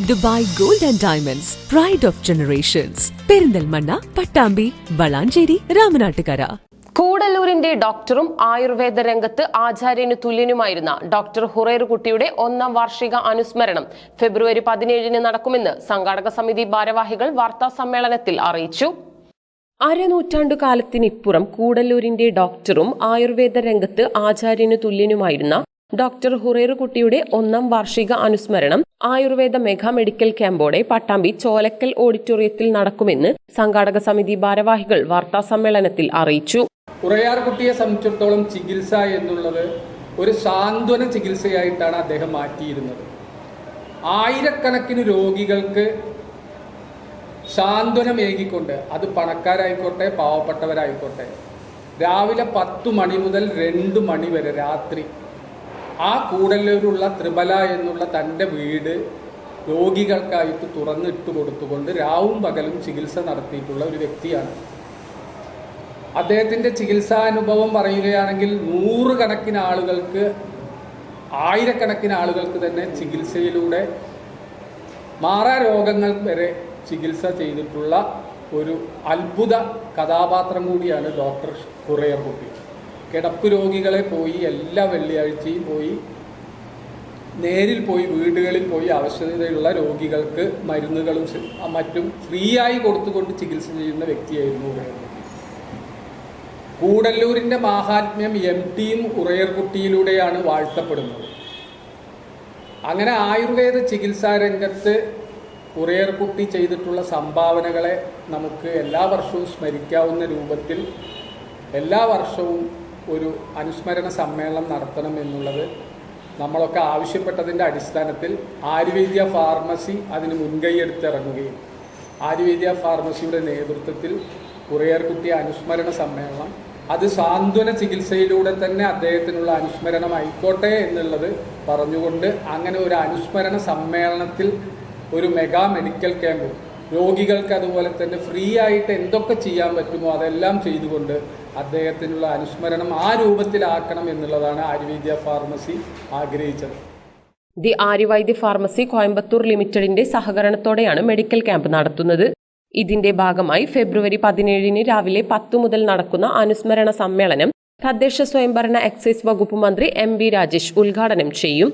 Dubai gold and diamonds pride of generations Perinthalmanna Pattambi Valanchery Ramanattukara. കൂടല്ലൂരിന്റെ ഡോക്ടറും ആയുർവേദ രംഗത്ത് ആചാര്യന് തുല്യനുമായിരുന്ന doctor ഹുറേറുകുട്ടിയുടെ ഒന്നാം വാർഷിക അനുസ്മരണം ഫെബ്രുവരി പതിനേഴിന് നടക്കുമെന്ന് സംഘാടക സമിതി ഭാരവാഹികൾ വാർത്താ സമ്മേളനത്തിൽ അറിയിച്ചു. അരനൂറ്റാണ്ടു കാലത്തിനിപ്പുറം കൂടല്ലൂരിന്റെ ഡോക്ടറും ആയുർവേദ രംഗത്ത് ആചാര്യന് തുല്യനുമായിരുന്ന ഡോക്ടർ ഹുറൈർ കുട്ടിയുടെ ഒന്നാം വാർഷിക അനുസ്മരണം ആയുർവേദ മെഗാ മെഡിക്കൽ ക്യാമ്പോടെ പട്ടാമ്പി ചോലക്കൽ ഓഡിറ്റോറിയത്തിൽ നടക്കുമെന്ന് സംഘാടക സമിതി ഭാരവാഹികൾ വാർത്താ സമ്മേളനത്തിൽ അറിയിച്ചു. ഉറയാർ സംബന്ധിച്ചിടത്തോളം ചികിത്സ എന്നുള്ളത് ഒരു സാന്ത്വന ചികിത്സയായിട്ടാണ് അദ്ദേഹം മാറ്റിയിരുന്നത്. ആയിരക്കണക്കിന് രോഗികൾക്ക് സാന്ത്വനമേകിക്കൊണ്ട് അത് പണക്കാരായിക്കോട്ടെ പാവപ്പെട്ടവരായിക്കോട്ടെ രാവിലെ പത്തു മണി മുതൽ രണ്ട് മണി വരെ രാത്രി ആ കൂടല്ലൂരുള്ള ത്രിബല എന്നുള്ള തന്റെ വീട് രോഗികൾക്കായിട്ട് തുറന്നിട്ട് കൊടുത്തുകൊണ്ട് രാവും പകലും ചികിത്സ നടത്തിയിട്ടുള്ള ഒരു വ്യക്തിയാണ്. അദ്ദേഹത്തിന്റെ ചികിത്സാനുഭവം പറയുകയാണെങ്കിൽ നൂറുകണക്കിന് ആളുകൾക്ക് ആയിരക്കണക്കിന് ആളുകൾക്ക് തന്നെ ചികിത്സയിലൂടെ മാറാ രോഗങ്ങൾ വരെ ചികിത്സ ചെയ്തിട്ടുള്ള ഒരു അത്ഭുത കഥാപാത്രം കൂടിയാണ് ഡോക്ടർ കുറയർ കുട്ടി. കിടപ്പ് രോഗികളെ പോയി എല്ലാ വെള്ളിയാഴ്ചയും പോയി നേരിൽ പോയി വീടുകളിൽ പോയി ആവശ്യതയുള്ള രോഗികൾക്ക് മരുന്നുകളും മറ്റും ഫ്രീ ആയി കൊടുത്തുകൊണ്ട് ചികിത്സ ചെയ്യുന്ന വ്യക്തിയായിരുന്നു കൂടല്ലൂരിന്റെ മാഹാത്മ്യം എം ടിയും ഉറയർകുട്ടിയിലൂടെയാണ് വാഴ്ത്തപ്പെടുന്നത്. അങ്ങനെ ആയുർവേദ ചികിത്സാ രംഗത്ത് ഉറയർകുട്ടി ചെയ്തിട്ടുള്ള സംഭാവനകളെ നമുക്ക് എല്ലാ വർഷവും സ്മരിക്കാവുന്ന രൂപത്തിൽ എല്ലാ വർഷവും ഒരു അനുസ്മരണ സമ്മേളനം നടത്തണം എന്നുള്ളത് നമ്മളൊക്കെ ആവശ്യപ്പെട്ടതിന്റെ അടിസ്ഥാനത്തിൽ ആയുർവേദ്യ ഫാർമസി അതിന് മുൻകൈ എടുത്തിറങ്ങുകയും ആയുർവേദ്യ ഫാർമസിയുടെ നേതൃത്വത്തിൽ കുറിയർകുട്ടി അനുസ്മരണ സമ്മേളനം അത് സാന്ത്വന ചികിത്സയിലൂടെ തന്നെ അദ്ദേഹത്തിനുള്ള അനുസ്മരണമായിക്കോട്ടെ എന്നുള്ളത് പറഞ്ഞുകൊണ്ട് അങ്ങനെ ഒരു അനുസ്മരണ സമ്മേളനത്തിൽ ഒരു മെഗാ മെഡിക്കൽ ക്യാമ്പ് രോഗികൾക്ക് അതുപോലെ തന്നെ ഫ്രീ ആയിട്ട് എന്തൊക്കെ ചെയ്യാൻ പറ്റുമോ അതെല്ലാം ചെയ്തുകൊണ്ട് അദ്ദേഹത്തിനുള്ള അനുസ്മരണം ആ രൂപത്തിലാക്കണം എന്നുള്ളതാണ് ആയുർവേദ്യ ഫാർമസി ആഗ്രഹിച്ചത്. ദി ആര്യവൈദ്യ ഫാർമസി കോയമ്പത്തൂർ ലിമിറ്റഡിന്റെ സഹകരണത്തോടെയാണ് മെഡിക്കൽ ക്യാമ്പ് നടത്തുന്നത്. ഇതിന്റെ ഭാഗമായി ഫെബ്രുവരി പതിനേഴിന് രാവിലെ പത്തു മുതൽ നടക്കുന്ന അനുസ്മരണ സമ്മേളനം തദ്ദേശ സ്വയംഭരണ എക്സൈസ് വകുപ്പ് മന്ത്രി എം വി രാജേഷ് ഉദ്ഘാടനം ചെയ്യും.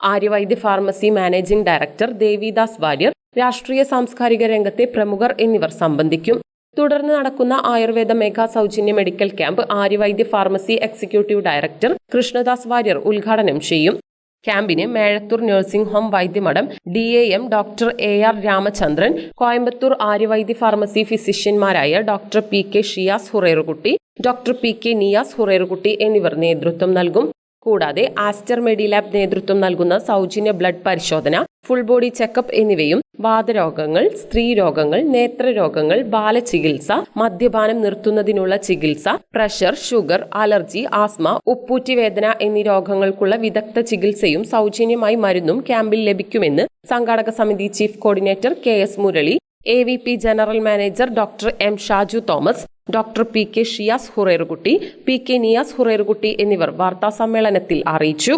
Aryavaidya pharmacy managing director Devidas Warrier രാഷ്ട്രീയ സാംസ്കാരിക രംഗത്തെ പ്രമുഖർ എന്നിവർ സംബന്ധിക്കും. തുടർന്ന് നടക്കുന്ന ആയുർവേദ മെഗാ സൗജന്യ medical camp Aryavaidya pharmacy executive director Krishnadas Warrier ഉദ്ഘാടനം ചെയ്യും. ക്യാമ്പിന് Mezhathur nursing home Vaidyamadham D A M doctor A R Ramachandran Coimbatore Aryavaidya pharmacy ഫിസിഷ്യന്മാരായ doctor P K Shiyas Hurerukutty doctor P K Niyas Hurerukutty എന്നിവർ നേതൃത്വം നൽകും. കൂടാതെ Aster മെഡിലാബ് നേതൃത്വം നൽകുന്ന സൗജന്യ ബ്ലഡ് പരിശോധന ഫുൾ ബോഡി ചെക്കപ്പ് എന്നിവയും വാതരോഗങ്ങൾ സ്ത്രീരോഗങ്ങൾ നേത്രരോഗങ്ങൾ ബാലചികിത്സ മദ്യപാനം നിർത്തുന്നതിനുള്ള ചികിത്സ പ്രഷർ ഷുഗർ അലർജി ആസ്മ ഉപ്പൂറ്റി വേദന എന്നീ രോഗങ്ങൾക്കുള്ള വിദഗ്ധ ചികിത്സയും സൗജന്യമായി മരുന്നും ക്യാമ്പിൽ ലഭിക്കുമെന്ന് സംഘാടക സമിതി chief coordinator K S Murali A V P general manager doctor M Shaju Thomas doctor P K Shiyas Hurerukutty P K Niyas Hurerukutty എന്നിവർ വാർത്താസമ്മേളനത്തിൽ അറിയിച്ചു.